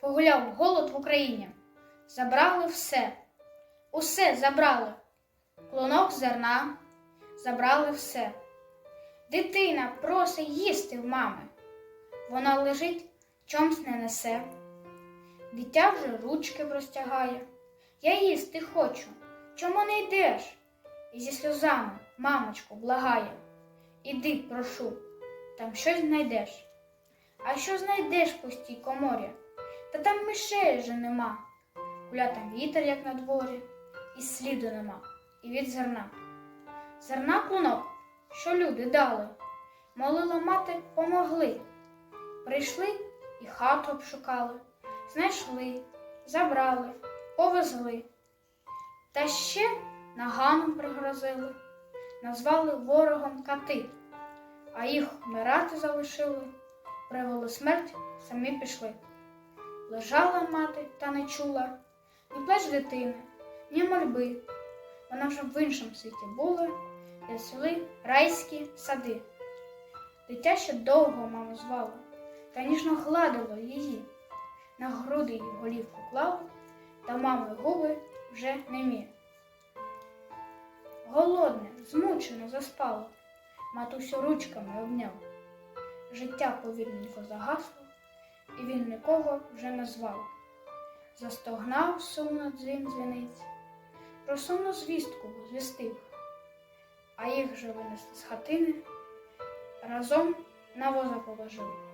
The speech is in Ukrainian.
гуляв голод в Україні. Забрали все, усе забрали. Клонок зерна, забрали все. Дитина просить їсти в мами. Вона лежить, чомсь не несе. Дитя вже ручки простягає. Я їсти хочу, чому не йдеш? І зі сльозами мамочку благає. Іди, прошу, там щось знайдеш. А що знайдеш в пустій коморі? Та там мишей вже нема. Гуля там вітер, як на дворі, і сліду нема, і від зерна. Зерна клунок, що люди дали, молила мати, помогли. Прийшли і хату обшукали, знайшли, забрали, повезли. Та ще наганом пригрозили, назвали ворогом кати, а їх вмирати залишили, привели смерть, самі пішли. Лежала мати та не чула ні плач дитини, ні мольби. Вона вже в іншому світі була, де цвіли райські сади. Дитя ще довго маму звало, та ніжно гладило її. На груди їй голівку клало, та мами губи вже немі. Голодне, змучено заспало, матусю ручками обняв. Життя повільненько загасло, і він нікого вже не звав. Застогнав сумно дзвін дзвіниць, про сумну звістку звістив, а їх же винесли з хатини, разом на воза положили.